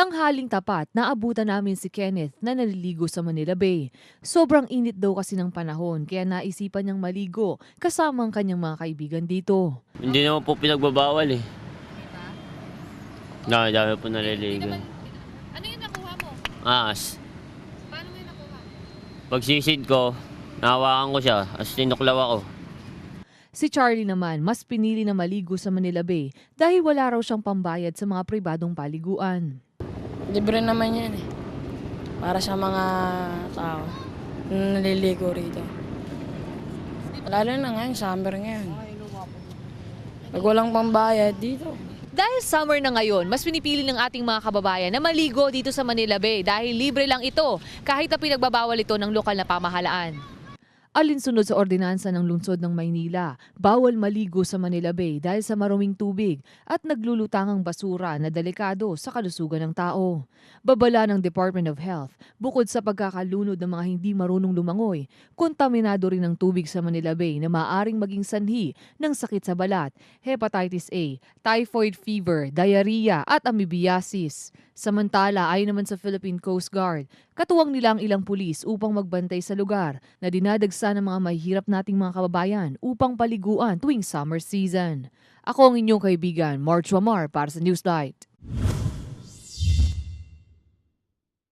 Tanghaling tapat, naabutan namin si Kenneth na naliligo sa Manila Bay. Sobrang init daw kasi ng panahon kaya naisipan niyang maligo kasama ang kanyang mga kaibigan dito. Hindi naman po pinagbabawal eh. Dami, dami po naliligo. Ano yung nakuha mo? Aas. Paano mo yung nakuha? Pag sisid ko, nahawakan ko siya, as tinuklaw ako. Si Charlie naman, mas pinili na maligo sa Manila Bay dahil wala raw siyang pambayad sa mga pribadong paliguan. Libre naman yan eh. Para sa mga tao na naliligo rito. Lalo na ngayon, summer ngayon. Pag walang pambayad dito, Dahil summer na ngayon, mas pinipili ng ating mga kababayan na maligo dito sa Manila Bay dahil libre lang ito kahit na pinagbabawal ito ng lokal na pamahalaan. Alinsunod sa ordinansa ng lungsod ng Maynila, bawal maligo sa Manila Bay dahil sa maruming tubig at naglulutangang basura na delikado sa kalusugan ng tao. Babala ng Department of Health, bukod sa pagkakalunod ng mga hindi marunong lumangoy, kontaminado rin ang tubig sa Manila Bay na maaring maging sanhi ng sakit sa balat, hepatitis A, typhoid fever, diarrhea at amoebiasis. Samantala, ayon naman sa Philippine Coast Guard, katuwang nila ang ilang pulis upang magbantay sa lugar na dinadagsa ng mga mahihirap nating mga kababayan upang paliguan tuwing summer season. Ako ang inyong kaibigan, March Wamar para sa Newslight.